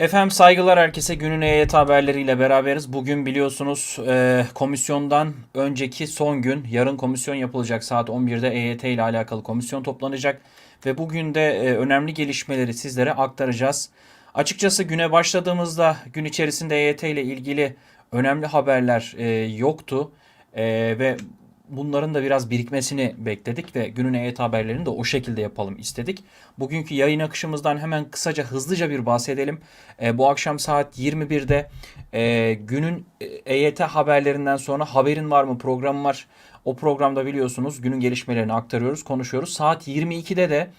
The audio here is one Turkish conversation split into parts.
Efendim saygılar herkese günün EYT haberleriyle beraberiz. Bugün biliyorsunuz e, komisyondan önceki son gün yarın komisyon yapılacak saat 11'de EYT ile alakalı komisyon toplanacak. Ve bugün de e, önemli gelişmeleri sizlere aktaracağız. Açıkçası güne başladığımızda gün içerisinde EYT ile ilgili önemli haberler e, yoktu. E, ve bunların da biraz birikmesini bekledik ve günün EYT haberlerini de o şekilde yapalım istedik. Bugünkü yayın akışımızdan hemen kısaca hızlıca bir bahsedelim. E, bu akşam saat 21'de e, günün EYT haberlerinden sonra haberin var mı programı var. O programda biliyorsunuz günün gelişmelerini aktarıyoruz, konuşuyoruz. Saat 22'de de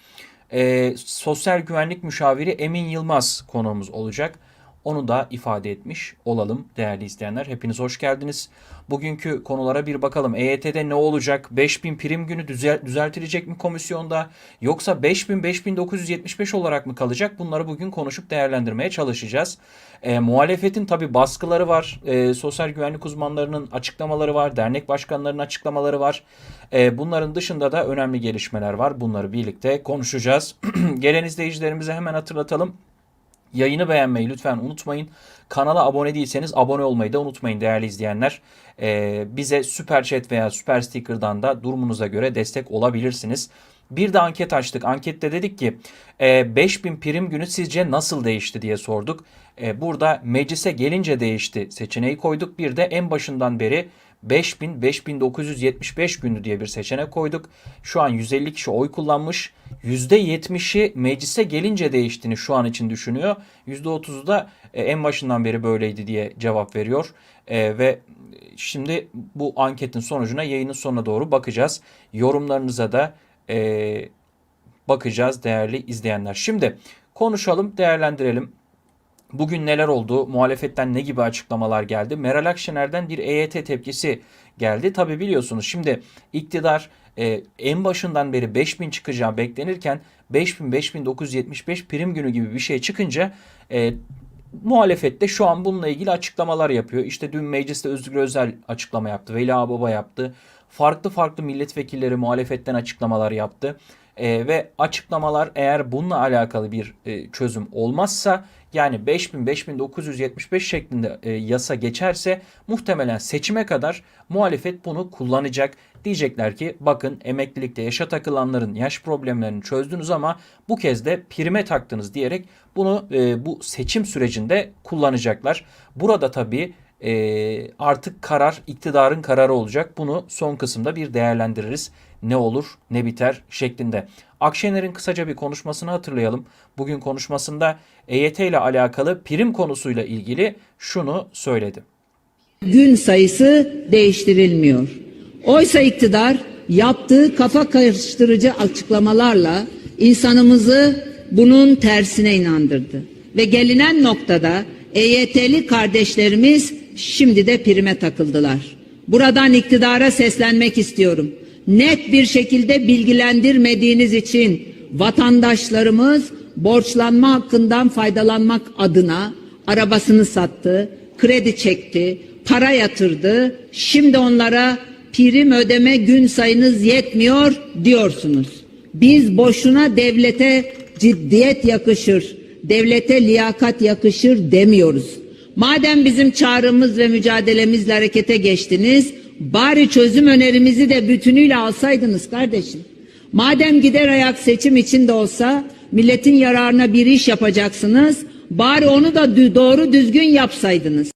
e, sosyal güvenlik müşaviri Emin Yılmaz konuğumuz olacak. Onu da ifade etmiş olalım değerli izleyenler. Hepiniz hoş geldiniz. Bugünkü konulara bir bakalım. EYT'de ne olacak? 5000 prim günü düzel düzeltilecek mi komisyonda? Yoksa 5000 5975 olarak mı kalacak? Bunları bugün konuşup değerlendirmeye çalışacağız. E, muhalefetin tabi baskıları var. E, sosyal güvenlik uzmanlarının açıklamaları var. Dernek başkanlarının açıklamaları var. E, bunların dışında da önemli gelişmeler var. Bunları birlikte konuşacağız. Gelen izleyicilerimize hemen hatırlatalım. Yayını beğenmeyi lütfen unutmayın. Kanala abone değilseniz abone olmayı da unutmayın değerli izleyenler. Ee, bize süper chat veya süper sticker'dan da durumunuza göre destek olabilirsiniz. Bir de anket açtık. Ankette dedik ki e, 5000 prim günü sizce nasıl değişti diye sorduk. E, burada meclise gelince değişti seçeneği koyduk. Bir de en başından beri 5000 5975 gündü diye bir seçenek koyduk. Şu an 150 kişi oy kullanmış. %70'i meclise gelince değiştiğini şu an için düşünüyor. %30'u da e, en başından beri böyleydi diye cevap veriyor. E, ve şimdi bu anketin sonucuna yayının sonuna doğru bakacağız. Yorumlarınıza da e, bakacağız değerli izleyenler. Şimdi konuşalım, değerlendirelim. Bugün neler oldu? Muhalefetten ne gibi açıklamalar geldi? Meral Akşener'den bir EYT tepkisi geldi. Tabi biliyorsunuz şimdi iktidar e, en başından beri 5000 çıkacağı beklenirken 5000 5975 prim günü gibi bir şey çıkınca e, muhalefette şu an bununla ilgili açıklamalar yapıyor. İşte dün mecliste Özgür Özel açıklama yaptı. Veli Ağbaba yaptı. Farklı farklı milletvekilleri muhalefetten açıklamalar yaptı. E, ve açıklamalar eğer bununla alakalı bir e, çözüm olmazsa yani 5000 5975 şeklinde e, yasa geçerse muhtemelen seçime kadar muhalefet bunu kullanacak. Diyecekler ki bakın emeklilikte yaşa takılanların yaş problemlerini çözdünüz ama bu kez de prime taktınız diyerek bunu e, bu seçim sürecinde kullanacaklar. Burada tabii e, artık karar iktidarın kararı olacak. Bunu son kısımda bir değerlendiririz. Ne olur ne biter şeklinde. Akşener'in kısaca bir konuşmasını hatırlayalım. Bugün konuşmasında EYT ile alakalı prim konusuyla ilgili şunu söyledi. Gün sayısı değiştirilmiyor. Oysa iktidar yaptığı kafa karıştırıcı açıklamalarla insanımızı bunun tersine inandırdı. Ve gelinen noktada EYT'li kardeşlerimiz şimdi de prime takıldılar. Buradan iktidara seslenmek istiyorum. Net bir şekilde bilgilendirmediğiniz için vatandaşlarımız borçlanma hakkından faydalanmak adına arabasını sattı, kredi çekti, para yatırdı. Şimdi onlara prim ödeme gün sayınız yetmiyor diyorsunuz. Biz boşuna devlete ciddiyet yakışır, devlete liyakat yakışır demiyoruz. Madem bizim çağrımız ve mücadelemizle harekete geçtiniz, bari çözüm önerimizi de bütünüyle alsaydınız kardeşim. Madem gider ayak seçim içinde olsa milletin yararına bir iş yapacaksınız, bari onu da doğru düzgün yapsaydınız.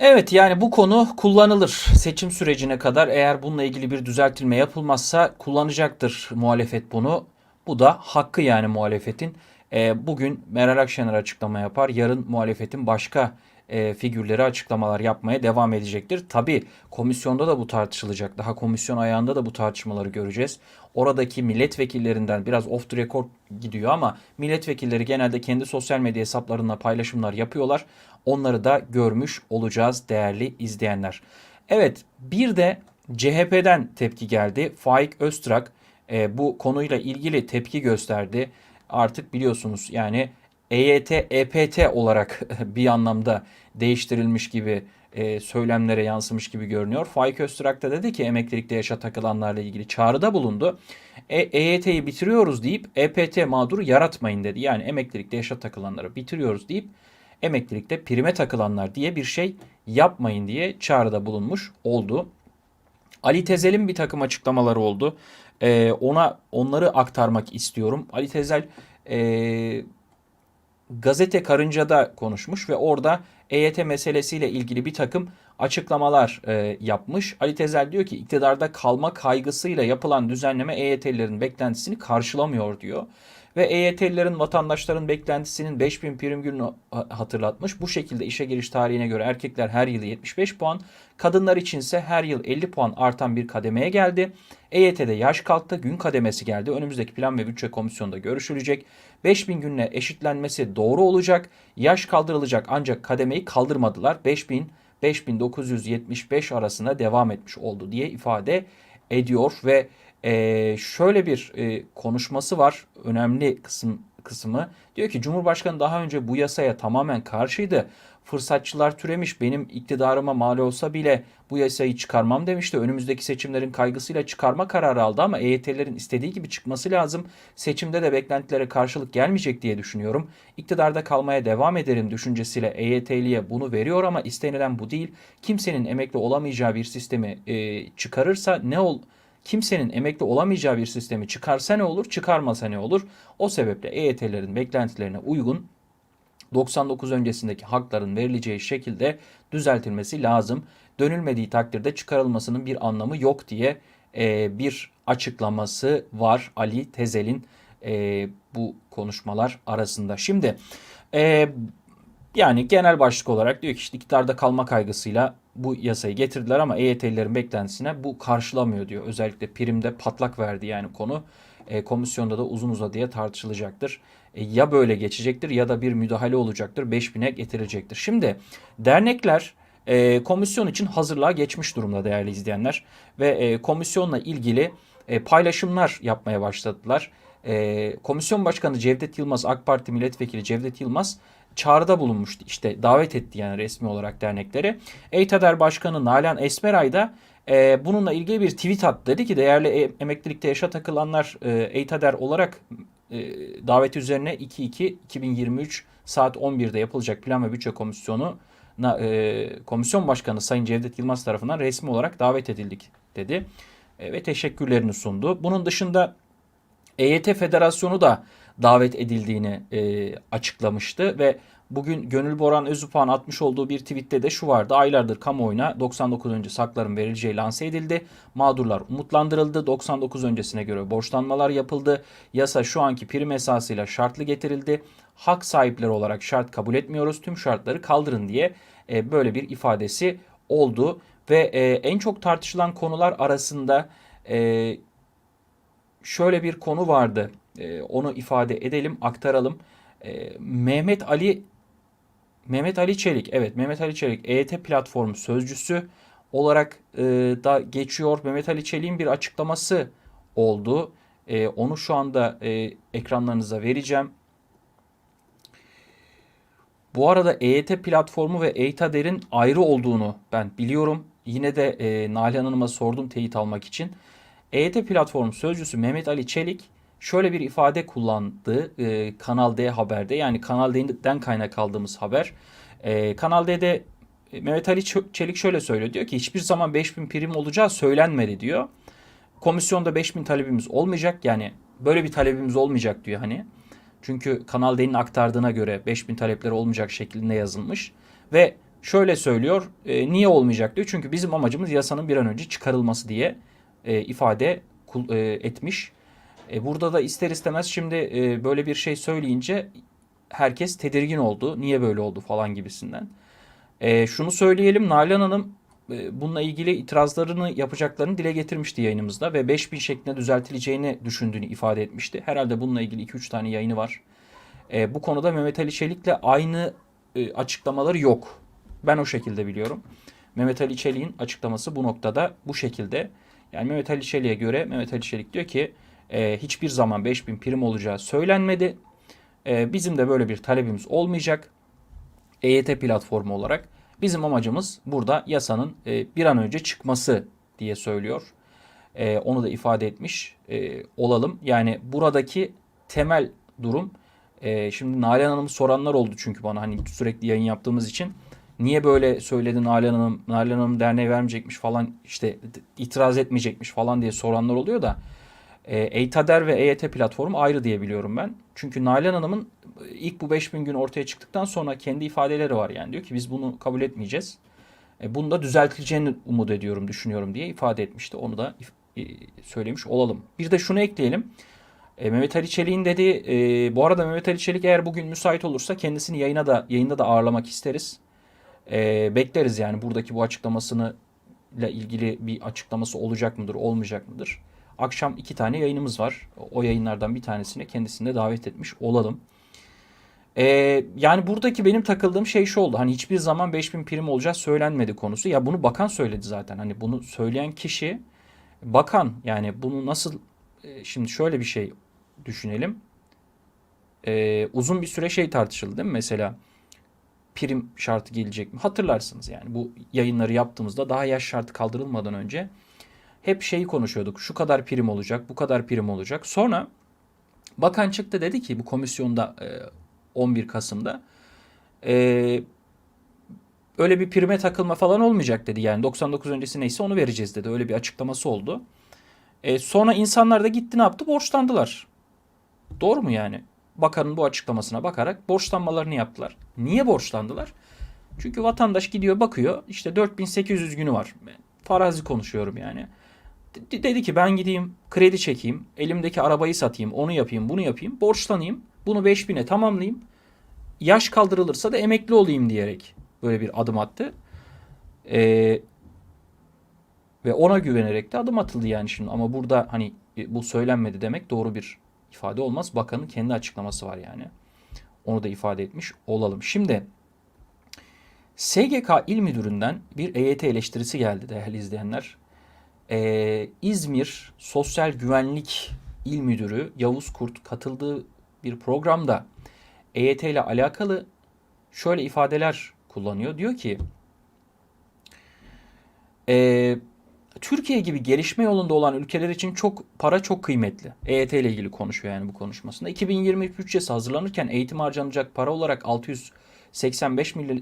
Evet yani bu konu kullanılır seçim sürecine kadar eğer bununla ilgili bir düzeltilme yapılmazsa kullanacaktır muhalefet bunu. Bu da hakkı yani muhalefetin. E, bugün Meral Akşener açıklama yapar. Yarın muhalefetin başka e, figürleri açıklamalar yapmaya devam edecektir. Tabi komisyonda da bu tartışılacak. Daha komisyon ayağında da bu tartışmaları göreceğiz. Oradaki milletvekillerinden biraz off the record gidiyor ama milletvekilleri genelde kendi sosyal medya hesaplarında paylaşımlar yapıyorlar. Onları da görmüş olacağız değerli izleyenler. Evet bir de CHP'den tepki geldi. Faik Öztrak e, bu konuyla ilgili tepki gösterdi. Artık biliyorsunuz yani EYT, EPT olarak bir anlamda değiştirilmiş gibi e, söylemlere yansımış gibi görünüyor. Faik Öztürk da dedi ki emeklilikte yaşa takılanlarla ilgili çağrıda bulundu. E, EYT'yi bitiriyoruz deyip EPT mağduru yaratmayın dedi. Yani emeklilikte yaşa takılanları bitiriyoruz deyip emeklilikte prime takılanlar diye bir şey yapmayın diye çağrıda bulunmuş oldu. Ali Tezel'in bir takım açıklamaları oldu. Ee, ona onları aktarmak istiyorum. Ali Tezel e, gazete Karınca'da konuşmuş ve orada EYT meselesiyle ilgili bir takım açıklamalar e, yapmış. Ali Tezel diyor ki iktidarda kalma kaygısıyla yapılan düzenleme EYT'lilerin beklentisini karşılamıyor diyor. Ve EYT'lilerin vatandaşların beklentisinin 5000 prim gününü hatırlatmış. Bu şekilde işe giriş tarihine göre erkekler her yıl 75 puan, kadınlar içinse her yıl 50 puan artan bir kademeye geldi. EYT'de yaş kalktı, gün kademesi geldi. Önümüzdeki plan ve bütçe komisyonunda görüşülecek. 5000 günle eşitlenmesi doğru olacak. Yaş kaldırılacak ancak kademeyi kaldırmadılar. 5000 5975 arasında devam etmiş oldu diye ifade ediyor ve e, şöyle bir e, konuşması var önemli kısım kısmı diyor ki Cumhurbaşkanı daha önce bu yasaya tamamen karşıydı. Fırsatçılar türemiş benim iktidarıma mal olsa bile bu yasayı çıkarmam demişti. Önümüzdeki seçimlerin kaygısıyla çıkarma kararı aldı ama EYT'lerin istediği gibi çıkması lazım. Seçimde de beklentilere karşılık gelmeyecek diye düşünüyorum. İktidarda kalmaya devam ederim düşüncesiyle EYT'liye bunu veriyor ama istenilen bu değil. Kimsenin emekli olamayacağı bir sistemi e, çıkarırsa ne ol kimsenin emekli olamayacağı bir sistemi çıkarsa ne olur, çıkarmasa ne olur? O sebeple EYT'lerin beklentilerine uygun 99 öncesindeki hakların verileceği şekilde düzeltilmesi lazım. Dönülmediği takdirde çıkarılmasının bir anlamı yok diye e, bir açıklaması var Ali Tezel'in e, bu konuşmalar arasında. Şimdi e, yani genel başlık olarak diyor ki işte iktidarda kalma kaygısıyla bu yasayı getirdiler ama EYT'lilerin beklentisine bu karşılamıyor diyor. Özellikle primde patlak verdi yani konu. E, komisyonda da uzun uzadıya tartışılacaktır. E, ya böyle geçecektir ya da bir müdahale olacaktır. 5000'e getirecektir. Şimdi dernekler e, komisyon için hazırlığa geçmiş durumda değerli izleyenler. Ve e, komisyonla ilgili e, paylaşımlar yapmaya başladılar. E, komisyon Başkanı Cevdet Yılmaz, AK Parti Milletvekili Cevdet Yılmaz çağrıda bulunmuştu. İşte davet etti yani resmi olarak dernekleri. EYTADER Başkanı Nalan Esmeray da e, bununla ilgili bir tweet attı. Dedi ki değerli e, emeklilikte yaşa takılanlar e, EYTADER olarak e, davet üzerine 2-2-2023 saat 11'de yapılacak Plan ve Bütçe Komisyonu e, Komisyon Başkanı Sayın Cevdet Yılmaz tarafından resmi olarak davet edildik dedi. E, ve teşekkürlerini sundu. Bunun dışında EYT Federasyonu da davet edildiğini e, açıklamıştı ve bugün Gönül Boran Özüpağ'ın atmış olduğu bir tweette de şu vardı. Aylardır kamuoyuna 99 önce sakların verileceği lanse edildi. Mağdurlar umutlandırıldı. 99 öncesine göre borçlanmalar yapıldı. Yasa şu anki prim esasıyla şartlı getirildi. Hak sahipleri olarak şart kabul etmiyoruz. Tüm şartları kaldırın diye e, böyle bir ifadesi oldu. Ve e, en çok tartışılan konular arasında e, şöyle bir konu vardı. Onu ifade edelim, aktaralım. Mehmet Ali Mehmet Ali Çelik, evet Mehmet Ali Çelik EYT platformu sözcüsü olarak e, da geçiyor. Mehmet Ali Çelik'in bir açıklaması oldu. E, onu şu anda e, ekranlarınıza vereceğim. Bu arada EYT platformu ve EYTADER'in ayrı olduğunu ben biliyorum. Yine de e, Nalan Hanım'a sordum teyit almak için. EYT platformu sözcüsü Mehmet Ali Çelik şöyle bir ifade kullandı e, Kanal D haberde. Yani Kanal D'den kaynak aldığımız haber. E, Kanal D'de e, Mehmet Ali Çelik şöyle söylüyor. Diyor ki hiçbir zaman 5000 prim olacağı söylenmedi diyor. Komisyonda 5000 talebimiz olmayacak. Yani böyle bir talebimiz olmayacak diyor hani. Çünkü Kanal D'nin aktardığına göre 5000 talepleri olmayacak şeklinde yazılmış. Ve şöyle söylüyor. E, niye olmayacak diyor. Çünkü bizim amacımız yasanın bir an önce çıkarılması diye e, ifade e, etmiş. E, burada da ister istemez şimdi e, böyle bir şey söyleyince herkes tedirgin oldu. Niye böyle oldu falan gibisinden. E, şunu söyleyelim Nalan Hanım e, bununla ilgili itirazlarını yapacaklarını dile getirmişti yayınımızda ve 5000 şeklinde düzeltileceğini düşündüğünü ifade etmişti. Herhalde bununla ilgili 2-3 tane yayını var. E, bu konuda Mehmet Ali Çelik'le aynı e, açıklamaları yok. Ben o şekilde biliyorum. Mehmet Ali Çelik'in açıklaması bu noktada bu şekilde. Yani Mehmet Ali Çelik'e göre Mehmet Ali Çelik diyor ki e, hiçbir zaman 5000 prim olacağı söylenmedi. E, bizim de böyle bir talebimiz olmayacak. EYT platformu olarak Bizim amacımız burada yasanın e, bir an önce çıkması diye söylüyor. E, onu da ifade etmiş e, olalım. Yani buradaki temel durum e, şimdi Nalan Hanım'ı soranlar oldu çünkü bana hani sürekli yayın yaptığımız için. Niye böyle söyledi Nalan Hanım, Nalan Hanım derneğe vermeyecekmiş falan işte itiraz etmeyecekmiş falan diye soranlar oluyor da EYTADER ve EYT platformu ayrı diye biliyorum ben. Çünkü Nalan Hanım'ın ilk bu 5000 gün ortaya çıktıktan sonra kendi ifadeleri var yani diyor ki biz bunu kabul etmeyeceğiz. E, bunu da düzeltileceğini umut ediyorum, düşünüyorum diye ifade etmişti. Onu da e, söylemiş olalım. Bir de şunu ekleyelim. E, Mehmet Ali Çelik'in dediği, e, bu arada Mehmet Ali Çelik eğer bugün müsait olursa kendisini yayına da yayında da ağırlamak isteriz. E, bekleriz yani buradaki bu açıklamasını ile ilgili bir açıklaması olacak mıdır, olmayacak mıdır? Akşam iki tane yayınımız var. O yayınlardan bir tanesine kendisini de davet etmiş olalım. Ee, yani buradaki benim takıldığım şey şu oldu. Hani hiçbir zaman 5000 prim olacağı söylenmedi konusu. Ya bunu bakan söyledi zaten. Hani bunu söyleyen kişi bakan. Yani bunu nasıl e, şimdi şöyle bir şey düşünelim. Ee, uzun bir süre şey tartışıldı değil mi? Mesela prim şartı gelecek mi? Hatırlarsınız yani bu yayınları yaptığımızda daha yaş şartı kaldırılmadan önce hep şeyi konuşuyorduk. Şu kadar prim olacak, bu kadar prim olacak. Sonra bakan çıktı dedi ki bu komisyonda e, 11 Kasım'da e, öyle bir prime takılma falan olmayacak dedi. Yani 99 öncesi neyse onu vereceğiz dedi. Öyle bir açıklaması oldu. E, sonra insanlar da gitti ne yaptı? Borçlandılar. Doğru mu yani? Bakanın bu açıklamasına bakarak borçlanmalarını yaptılar. Niye borçlandılar? Çünkü vatandaş gidiyor bakıyor işte 4800 günü var. Farazi konuşuyorum yani. De- dedi ki ben gideyim kredi çekeyim, elimdeki arabayı satayım, onu yapayım, bunu yapayım, borçlanayım. Bunu 5000'e tamamlayayım. Yaş kaldırılırsa da emekli olayım diyerek böyle bir adım attı. Ee, ve ona güvenerek de adım atıldı yani şimdi. Ama burada hani e, bu söylenmedi demek doğru bir ifade olmaz. Bakanın kendi açıklaması var yani. Onu da ifade etmiş olalım. Şimdi SGK İl Müdürü'nden bir EYT eleştirisi geldi değerli izleyenler. Ee, İzmir Sosyal Güvenlik İl Müdürü Yavuz Kurt katıldığı bir programda EYT ile alakalı şöyle ifadeler kullanıyor. Diyor ki e, Türkiye gibi gelişme yolunda olan ülkeler için çok para çok kıymetli. EYT ile ilgili konuşuyor yani bu konuşmasında. 2023 bütçesi hazırlanırken eğitim harcanacak para olarak 685 milyar,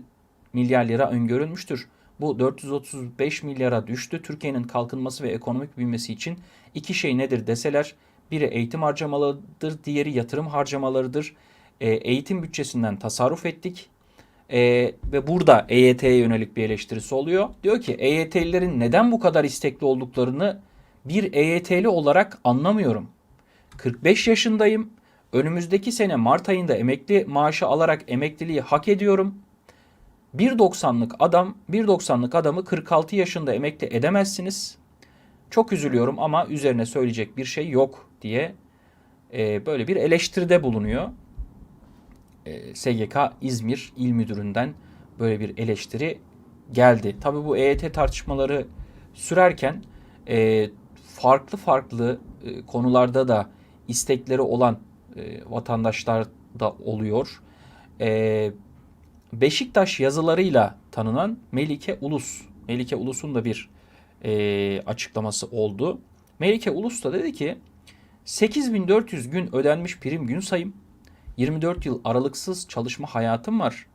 milyar lira öngörülmüştür. Bu 435 milyara düştü. Türkiye'nin kalkınması ve ekonomik büyümesi için iki şey nedir deseler biri eğitim harcamalarıdır, diğeri yatırım harcamalarıdır. E, eğitim bütçesinden tasarruf ettik. E, ve burada EYT'ye yönelik bir eleştirisi oluyor. Diyor ki EYT'lilerin neden bu kadar istekli olduklarını bir EYT'li olarak anlamıyorum. 45 yaşındayım. Önümüzdeki sene Mart ayında emekli maaşı alarak emekliliği hak ediyorum. 1.90'lık adam, 1.90'lık adamı 46 yaşında emekli edemezsiniz. Çok üzülüyorum ama üzerine söyleyecek bir şey yok diye e, böyle bir eleştiride bulunuyor. E, SGK İzmir İl Müdürü'nden böyle bir eleştiri geldi. Tabi bu EYT tartışmaları sürerken e, farklı farklı e, konularda da istekleri olan e, vatandaşlar da oluyor. E, Beşiktaş yazılarıyla tanınan Melike Ulus. Melike Ulus'un da bir e, açıklaması oldu. Melike Ulus da dedi ki 8400 gün ödenmiş prim gün sayım. 24 yıl aralıksız çalışma hayatım var.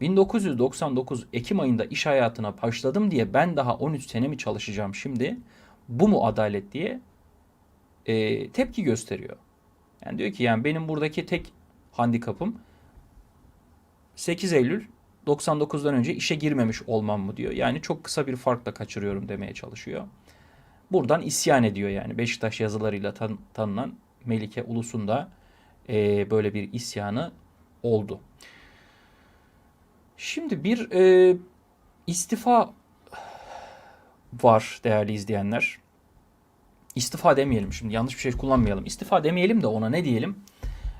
1999 Ekim ayında iş hayatına başladım diye ben daha 13 sene mi çalışacağım şimdi? Bu mu adalet diye e, tepki gösteriyor. Yani diyor ki yani benim buradaki tek handikapım 8 Eylül 99'dan önce işe girmemiş olmam mı diyor. Yani çok kısa bir farkla kaçırıyorum demeye çalışıyor. Buradan isyan ediyor yani Beşiktaş yazılarıyla tan- tanınan Melike Ulus'un da e, böyle bir isyanı oldu. Şimdi bir e, istifa var değerli izleyenler. İstifa demeyelim şimdi yanlış bir şey kullanmayalım. İstifa demeyelim de ona ne diyelim?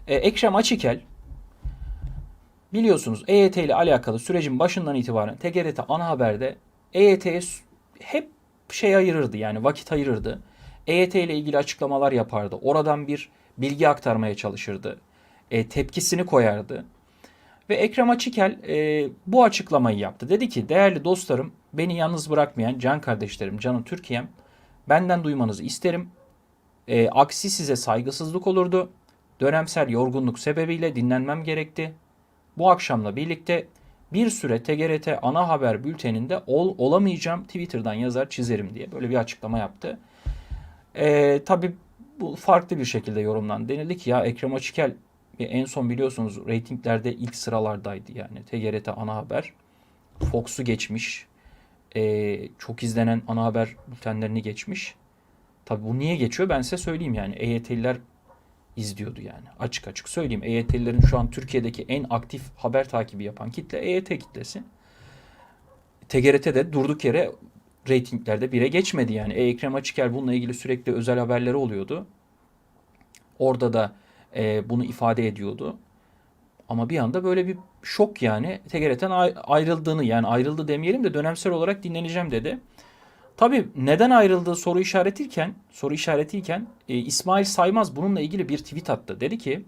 E, Ekrem Açıkel biliyorsunuz EYT ile alakalı sürecin başından itibaren TGRT ana haberde EYT'ye hep şey ayırırdı yani vakit ayırırdı. EYT ile ilgili açıklamalar yapardı. Oradan bir bilgi aktarmaya çalışırdı. E, tepkisini koyardı. Ve Ekrem Açıkel e, bu açıklamayı yaptı. Dedi ki değerli dostlarım beni yalnız bırakmayan can kardeşlerim, canım Türkiye'm benden duymanızı isterim. E, aksi size saygısızlık olurdu. Dönemsel yorgunluk sebebiyle dinlenmem gerekti. Bu akşamla birlikte bir süre TGRT ana haber bülteninde ol, olamayacağım Twitter'dan yazar çizerim diye böyle bir açıklama yaptı. E, tabii bu farklı bir şekilde yorumlandı. Denildi ki ya Ekrem Açıkel e, en son biliyorsunuz reytinglerde ilk sıralardaydı yani TGRT ana haber. Fox'u geçmiş. E, çok izlenen ana haber bültenlerini geçmiş. Tabii bu niye geçiyor ben size söyleyeyim yani EYT'liler izliyordu yani. Açık açık söyleyeyim. EYT'lilerin şu an Türkiye'deki en aktif haber takibi yapan kitle EYT kitlesi. TGRT'de durduk yere reytinglerde bire geçmedi yani. E, Ekrem Açıkel bununla ilgili sürekli özel haberleri oluyordu. Orada da e, bunu ifade ediyordu. Ama bir anda böyle bir şok yani TGRT'den ay- ayrıldığını yani ayrıldı demeyelim de dönemsel olarak dinleneceğim dedi. Tabii neden ayrıldığı soru işaretiyken, soru işaretiyken e, İsmail Saymaz bununla ilgili bir tweet attı. Dedi ki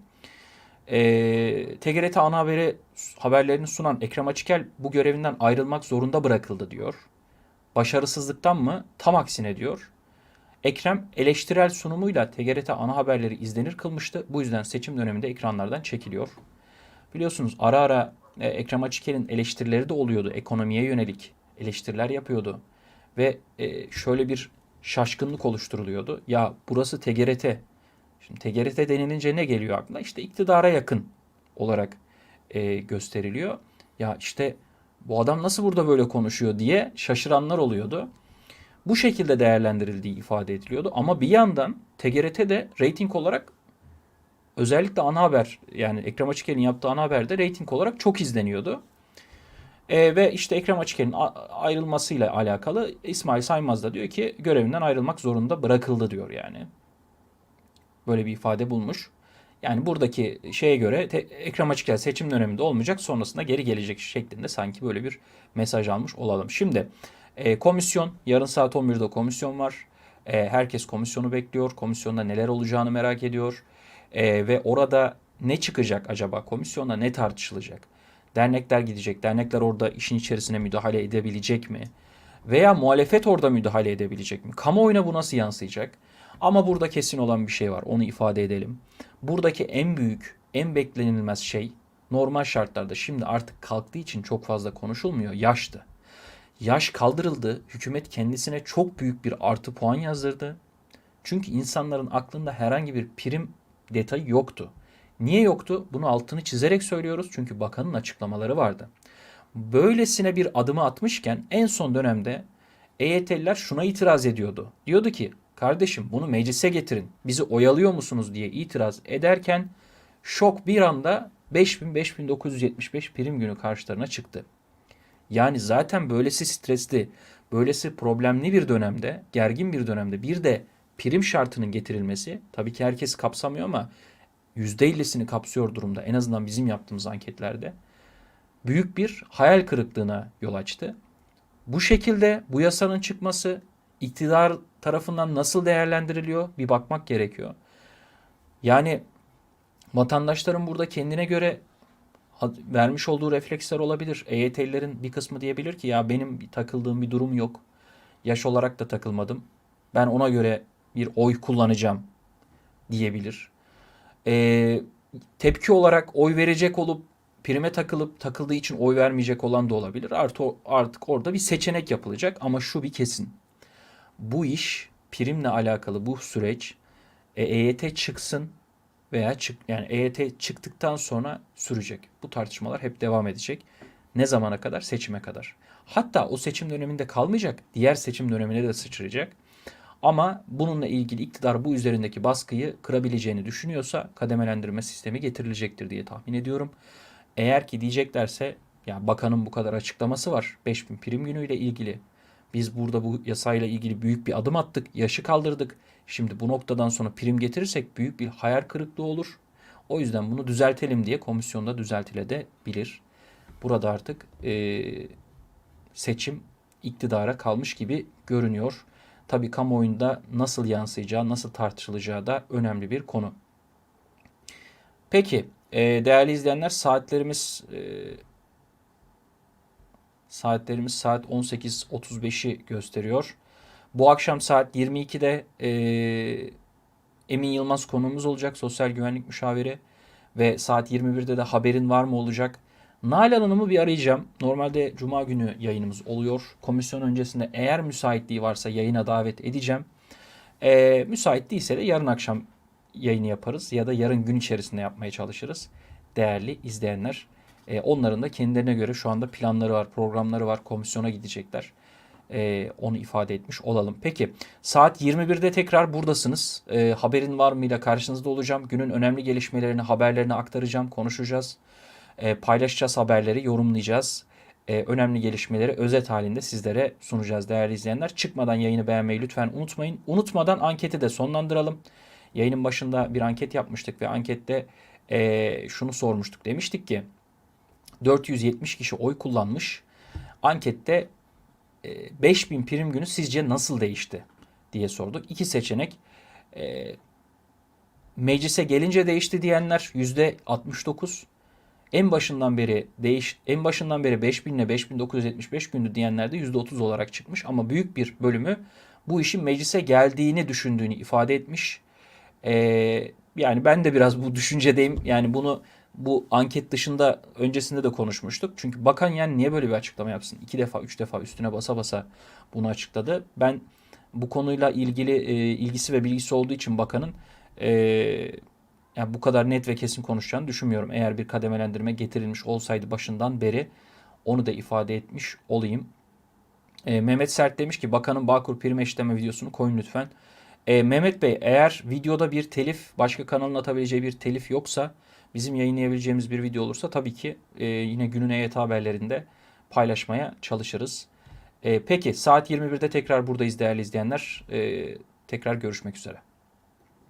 e, TGRT ana haberi haberlerini sunan Ekrem Açıkel bu görevinden ayrılmak zorunda bırakıldı diyor. Başarısızlıktan mı? Tam aksine diyor. Ekrem eleştirel sunumuyla TGRT ana haberleri izlenir kılmıştı. Bu yüzden seçim döneminde ekranlardan çekiliyor. Biliyorsunuz ara ara e, Ekrem Açıkel'in eleştirileri de oluyordu. Ekonomiye yönelik eleştiriler yapıyordu. Ve e, şöyle bir şaşkınlık oluşturuluyordu. Ya burası TGRT. Şimdi TGRT denilince ne geliyor aklına? İşte iktidara yakın olarak e, gösteriliyor. Ya işte bu adam nasıl burada böyle konuşuyor diye şaşıranlar oluyordu. Bu şekilde değerlendirildiği ifade ediliyordu. Ama bir yandan TGRT de reyting olarak özellikle ana haber yani Ekrem Açıkel'in yaptığı ana haberde reyting olarak çok izleniyordu. E, ve işte Ekrem Açıkel'in a- ayrılmasıyla alakalı İsmail Saymaz da diyor ki görevinden ayrılmak zorunda bırakıldı diyor yani. Böyle bir ifade bulmuş. Yani buradaki şeye göre te- Ekrem Açıkel seçim döneminde olmayacak sonrasında geri gelecek şeklinde sanki böyle bir mesaj almış olalım. Şimdi e, komisyon yarın saat 11'de komisyon var. E, herkes komisyonu bekliyor. Komisyonda neler olacağını merak ediyor. E, ve orada ne çıkacak acaba? Komisyonda ne tartışılacak? Dernekler gidecek. Dernekler orada işin içerisine müdahale edebilecek mi? Veya muhalefet orada müdahale edebilecek mi? Kamuoyuna bu nasıl yansıyacak? Ama burada kesin olan bir şey var. Onu ifade edelim. Buradaki en büyük, en beklenilmez şey normal şartlarda şimdi artık kalktığı için çok fazla konuşulmuyor. Yaştı. Yaş kaldırıldı. Hükümet kendisine çok büyük bir artı puan yazdırdı. Çünkü insanların aklında herhangi bir prim detayı yoktu. Niye yoktu? Bunu altını çizerek söylüyoruz. Çünkü bakanın açıklamaları vardı. Böylesine bir adımı atmışken en son dönemde EYT'liler şuna itiraz ediyordu. Diyordu ki kardeşim bunu meclise getirin. Bizi oyalıyor musunuz diye itiraz ederken şok bir anda 5000-5975 prim günü karşılarına çıktı. Yani zaten böylesi stresli, böylesi problemli bir dönemde, gergin bir dönemde bir de prim şartının getirilmesi tabii ki herkes kapsamıyor ama %50'sini kapsıyor durumda en azından bizim yaptığımız anketlerde. Büyük bir hayal kırıklığına yol açtı. Bu şekilde bu yasanın çıkması iktidar tarafından nasıl değerlendiriliyor bir bakmak gerekiyor. Yani vatandaşların burada kendine göre vermiş olduğu refleksler olabilir. EYT'lilerin bir kısmı diyebilir ki ya benim takıldığım bir durum yok. Yaş olarak da takılmadım. Ben ona göre bir oy kullanacağım diyebilir. Ee, tepki olarak oy verecek olup prime takılıp takıldığı için oy vermeyecek olan da olabilir. Artı artık orada bir seçenek yapılacak ama şu bir kesin. Bu iş primle alakalı bu süreç e, EYT çıksın veya çık yani EYT çıktıktan sonra sürecek. Bu tartışmalar hep devam edecek. Ne zamana kadar? Seçime kadar. Hatta o seçim döneminde kalmayacak. Diğer seçim dönemine de sıçrayacak. Ama bununla ilgili iktidar bu üzerindeki baskıyı kırabileceğini düşünüyorsa kademelendirme sistemi getirilecektir diye tahmin ediyorum. Eğer ki diyeceklerse ya bakanın bu kadar açıklaması var 5000 prim günüyle ilgili. Biz burada bu yasayla ilgili büyük bir adım attık, yaşı kaldırdık. Şimdi bu noktadan sonra prim getirirsek büyük bir hayal kırıklığı olur. O yüzden bunu düzeltelim diye komisyonda düzeltilebilir. Burada artık eee, seçim iktidara kalmış gibi görünüyor. Tabii kamuoyunda nasıl yansıyacağı, nasıl tartışılacağı da önemli bir konu. Peki Ee, değerli izleyenler saatlerimiz e, saatlerimiz saat 18.35'i gösteriyor. Bu akşam saat 22'de e, Emin Yılmaz konuğumuz olacak. Sosyal güvenlik müşaviri. Ve saat 21'de de haberin var mı olacak. Nalan Hanım'ı bir arayacağım. Normalde Cuma günü yayınımız oluyor. Komisyon öncesinde eğer müsaitliği varsa yayına davet edeceğim. Ee, müsait değilse de yarın akşam yayını yaparız ya da yarın gün içerisinde yapmaya çalışırız. Değerli izleyenler. Ee, onların da kendilerine göre şu anda planları var, programları var. Komisyona gidecekler. Ee, onu ifade etmiş olalım. Peki saat 21'de tekrar buradasınız. Ee, haberin var mıyla karşınızda olacağım. Günün önemli gelişmelerini, haberlerini aktaracağım, konuşacağız. Ee, paylaşacağız haberleri, yorumlayacağız. Ee, önemli gelişmeleri özet halinde sizlere sunacağız değerli izleyenler. Çıkmadan yayını beğenmeyi lütfen unutmayın. Unutmadan anketi de sonlandıralım. Yayının başında bir anket yapmıştık ve ankette ee, şunu sormuştuk. Demiştik ki 470 kişi oy kullanmış. Ankette e, 5000 prim günü sizce nasıl değişti diye sorduk. İki seçenek e, meclise gelince değişti diyenler yüzde 69. En başından beri değiş en başından beri 5000 ile 5975 gündü diyenler de yüzde 30 olarak çıkmış ama büyük bir bölümü bu işin meclise geldiğini düşündüğünü ifade etmiş. E, yani ben de biraz bu düşüncedeyim. Yani bunu bu anket dışında öncesinde de konuşmuştuk. Çünkü bakan yani niye böyle bir açıklama yapsın? İki defa, üç defa üstüne basa basa bunu açıkladı. Ben bu konuyla ilgili e, ilgisi ve bilgisi olduğu için bakanın e, yani bu kadar net ve kesin konuşacağını düşünmüyorum. Eğer bir kademelendirme getirilmiş olsaydı başından beri onu da ifade etmiş olayım. E, Mehmet Sert demiş ki bakanın Bağkur prim eşitleme videosunu koyun lütfen. E, Mehmet Bey eğer videoda bir telif başka kanalın atabileceği bir telif yoksa bizim yayınlayabileceğimiz bir video olursa tabii ki e, yine günün EYT haberlerinde paylaşmaya çalışırız. E, peki saat 21'de tekrar buradayız değerli izleyenler. E, tekrar görüşmek üzere.